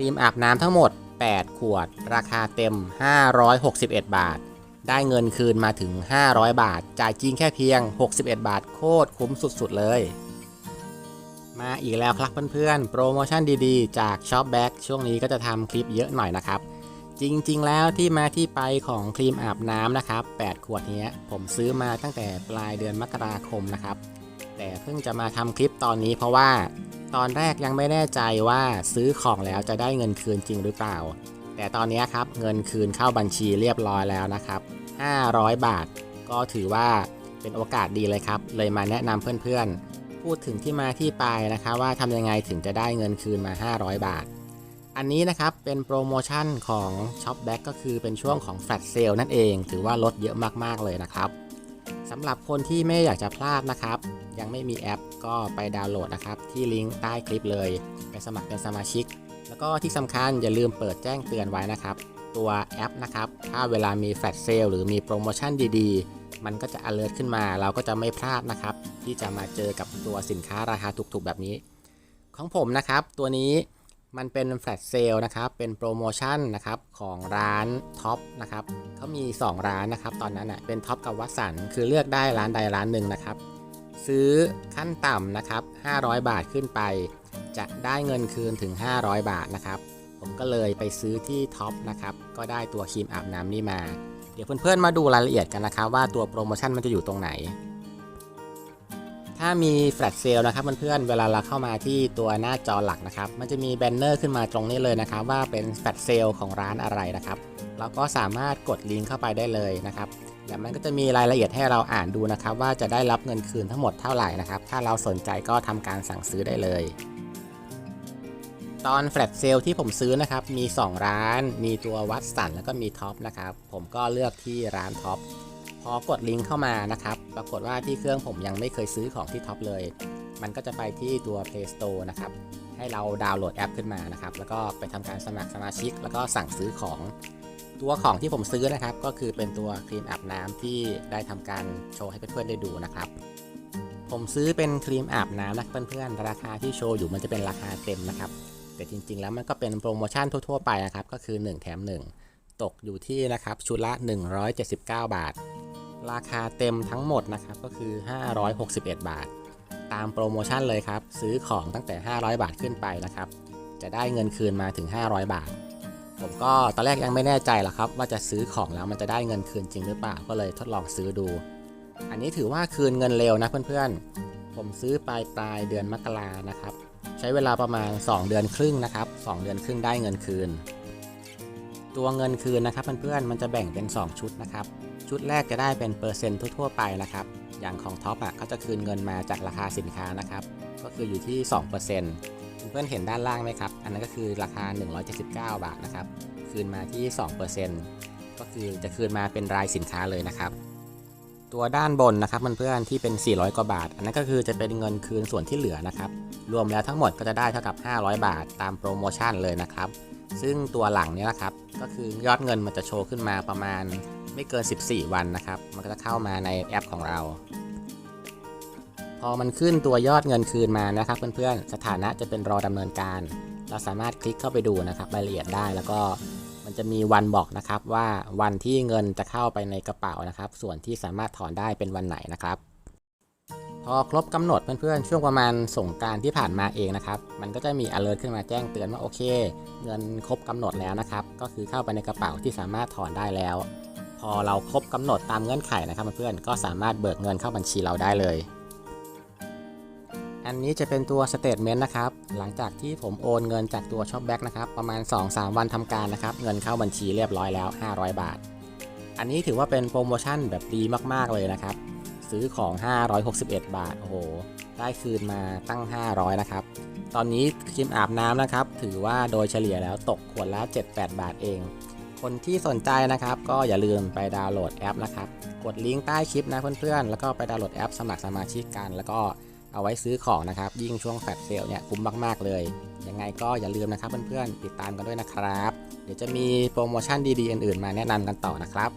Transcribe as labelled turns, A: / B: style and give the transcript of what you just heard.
A: ครีมอาบน้ำทั้งหมด 8 ขวด ราคาเต็ม 561 บาท ได้เงินคืนมาถึง 500 บาท จ่ายจริงแค่เพียง 61 บาท โคตรคุ้มสุดๆ เลย มาอีกแล้วครับเพื่อนๆ โปรโมชั่นดีๆ จาก s h o p b a c k ช่วงนี้ก็จะทำคลิปเยอะหน่อยนะครับ จริงๆ แล้วที่มาที่ไปของครีมอาบน้ำนะครับ 8 ขวดนี้ผมซื้อมาตั้งแต่ปลายเดือนมกราคมนะครับ แต่เพิ่งจะมาทำคลิปตอนนี้เพราะว่า ตอนแรกยังไม่แน่ใจว่าซื้อของแล้วจะได้เงินคืนจริงหรือเปล่า แต่ตอนนี้ครับเงินคืนเข้าบัญชีเรียบร้อยแล้วนะครับ 500 บาท ก็ถือว่าเป็นโอกาสดีเลยครับ เลยมาแนะนำเพื่อนๆ พูดถึงที่มาที่ไปนะคะว่าทำยังไงถึงจะได้เงินคืนมา 500 บาท อันนี้นะครับเป็นโปรโมชั่นของ Shopback ก็คือเป็นช่วงของ Flash Sale นั่นเอง ถือว่าลดเยอะมากๆเลยนะครับ สำหรับคนที่ไม่อยากจะพลาดนะครับ ยังไม่มีแอปก็ไปดาวน์โหลดนะครับ ที่ลิงก์ใต้คลิปเลย ไปสมัครเป็นสมาชิก แล้วก็ที่สำคัญอย่าลืมเปิดแจ้งเตือนไว้นะครับ ตัวแอปนะครับ ถ้าเวลามีแฟลชเซลหรือมีโปรโมชั่นดีๆ มันก็จะ alert ขึ้นมา เราก็จะไม่พลาดนะครับ ที่จะมาเจอกับตัวสินค้าราคาถูกๆแบบนี้ ของผมนะครับ ตัวนี้ มันเป็นแฟลชเซลนะครับ เป็นโปรโมชั่นนะครับของร้านท็อปนะครับเขามี 2 ร้านนะครับ ตอนนั้นอะเป็นท็อปกับวัสันคือเลือกได้ร้านใดร้านหนึ่งนะครับ ซื้อขั้นต่ำนะครับ 500 บาทขึ้นไป จะได้เงินคืนถึง 500 บาทนะครับ ผมก็เลยไปซื้อที่ท็อปนะครับ ก็ได้ตัวครีมอาบน้ำนี่มา เดี๋ยวเพื่อนๆมาดูรายละเอียดกันนะครับ ว่าตัวโปรโมชั่นมันจะอยู่ตรงไหน ถ้ามีแฟลชเซลนะครับเพื่อนๆเวลาเราเข้ามาที่ตัวหน้าจอหลักนะครับ มันจะมีแบนเนอร์ขึ้นมาตรงนี้เลยนะครับ ว่าเป็นแฟลชเซลของร้านอะไรนะครับเราก็สามารถกดลิงก์เข้าไปได้เลยนะครับเดี๋ยวมันก็จะมีรายละเอียดให้เราอ่านดูนะครับ ว่าจะได้รับเงินคืนทั้งหมดเท่าไหร่นะครับ ถ้าเราสนใจก็ทำการสั่งซื้อได้เลย ตอนแฟลชเซลที่ผมซื้อนะครับ มี 2 ร้าน มีตัววัดสันแล้วก็มีท็อปนะครับ ผมก็เลือกที่ร้านท็อป พอกดลิงก์เข้ามานะครับ ปรากฏว่าที่เครื่องผมยังไม่เคยซื้อของที่ท็อปเลย มันก็จะไปที่ตัว Play Store นะครับ ให้เราดาวน์โหลดแอปขึ้นมานะครับ แล้วก็ไปทำการสมัครสมาชิก แล้วก็สั่งซื้อของ ตัวของที่ผมซื้อนะครับ ก็คือเป็นตัวครีมอาบน้ำที่ได้ทำการโชว์ให้เพื่อนๆได้ดูนะครับ ผมซื้อเป็นครีมอาบน้ำนะเพื่อนๆ ราคาที่โชว์อยู่มันจะเป็นราคาเต็มนะครับ แต่จริงๆ แล้วมันก็เป็นโปรโมชั่นทั่วๆ ไปนะครับ ก็คือ 1 แถม 1 ตกอยู่ที่นะครับชุดละ 179 บาท ราคาเต็มทั้งหมดนะครับก็คือ 561 บาท ตามโปรโมชั่นเลยครับ ซื้อของตั้งแต่ 500 บาทขึ้นไปนะครับ จะได้เงินคืนมาถึง 500 บาท ผมก็ตอนแรกยังไม่แน่ใจหรอกครับ ว่าจะซื้อของแล้วมันจะได้เงินคืนจริงหรือเปล่าก็เลยทดลองซื้อดู อันนี้ถือว่าคืนเงินเร็วนะเพื่อนๆ ผมซื้อปลายปลายเดือนมกรานะครับ ใช้เวลาประมาณ 2 เดือนครึ่งนะครับ 2 เดือนครึ่งได้เงินคืน ตัวเงินคืนนะครับเพื่อนๆมันจะแบ่งเป็น 2 ชุดนะครับ ชุดแรกจะได้เป็นเปอร์เซ็นต์ทั่ว ๆ ไปนะครับ อย่างของท็อปอะเขาจะคืนเงินมาจากราคาสินค้านะครับ ก็คืออยู่ที่ 2%เเพื่อนเห็นด้านล่างไหมครับ อันนั้นก็คือราคา 179 บาทนะครับ คืนมาที่ 2%ก็คือจะคืนมาเป็นรายสินค้าเลยนะครับ ตัวด้านบนนะครับเพื่อนๆที่เป็น 400 กว่าบาท อันนั้นก็คือจะเป็นเงินคืนส่วนที่เหลือนะครับ รวมแล้วทั้งหมดก็จะได้เท่ากับ 500 บาท ตามโปรโมชั่นเลยนะครับ ซึ่งตัวหลังนี้นะครับ ก็คือยอดเงินมันจะโชว์ขึ้นมาประมาณไม่เกิน 14 วันนะครับ มันก็จะเข้ามาในแอปของเรา พอมันขึ้นตัวยอดเงินคืนมานะครับ เพื่อนๆ สถานะจะเป็นรอดำเนินการ เราสามารถคลิกเข้าไปดูนะครับรายละเอียดได้แล้วก็มันจะมีวันบอกนะครับว่าวันที่เงินจะเข้าไปในกระเป๋านะครับ ส่วนที่สามารถถอนได้เป็นวันไหนนะครับ พอครบกำหนดเพื่อนๆช่วงประมาณส่งการที่ผ่านมาเองนะครับ มันก็จะมี alert ขึ้นมาแจ้งเตือนว่าโอเค เงินครบกำหนดแล้วนะครับ ก็คือเข้าไปในกระเป๋าที่สามารถถอนได้แล้ว พอเราครบกำหนดตามเงื่อนไขนะครับเพื่อนๆก็สามารถเบิกเงินเข้าบัญชีเราได้เลย อันนี้จะเป็นตัวสเต t เมนต์นะครับ หลังจากที่ผมโอนเงินจากตัวช็อปแบ็กนะครับประมาณ 2-3 วันทำการนะครับเงินเข้าบัญชีเรียบร้อยแล้ว 500 บาท อันนี้ถือว่าเป็นโปรโมชั่นแบบดีมากๆเลยนะครับ ซื้อของ 561 บาท โอ้โห ได้คืนมาตั้ง 500 นะครับ ตอนนี้ครีมอาบน้ำนะครับ ถือว่าโดยเฉลี่ยแล้วตกขวดละ 7-8 บาทเอง คนที่สนใจนะครับ ก็อย่าลืมไปดาวน์โหลดแอปนะครับ กดลิงก์ใต้คลิปนะเพื่อนๆ แล้วก็ไปดาวน์โหลดแอปสมัครสมาชิกกัน แล้วก็เอาไว้ซื้อของนะครับ ยิ่งช่วงแฟลชเซลเนี่ยคุ้มมากๆเลย ยังไงก็อย่าลืมนะครับเพื่อนๆ ติดตามกันด้วยนะครับ เดี๋ยวจะมีโปรโมชั่นดีๆอื่นๆ มาแนะนำกันต่อนะครับ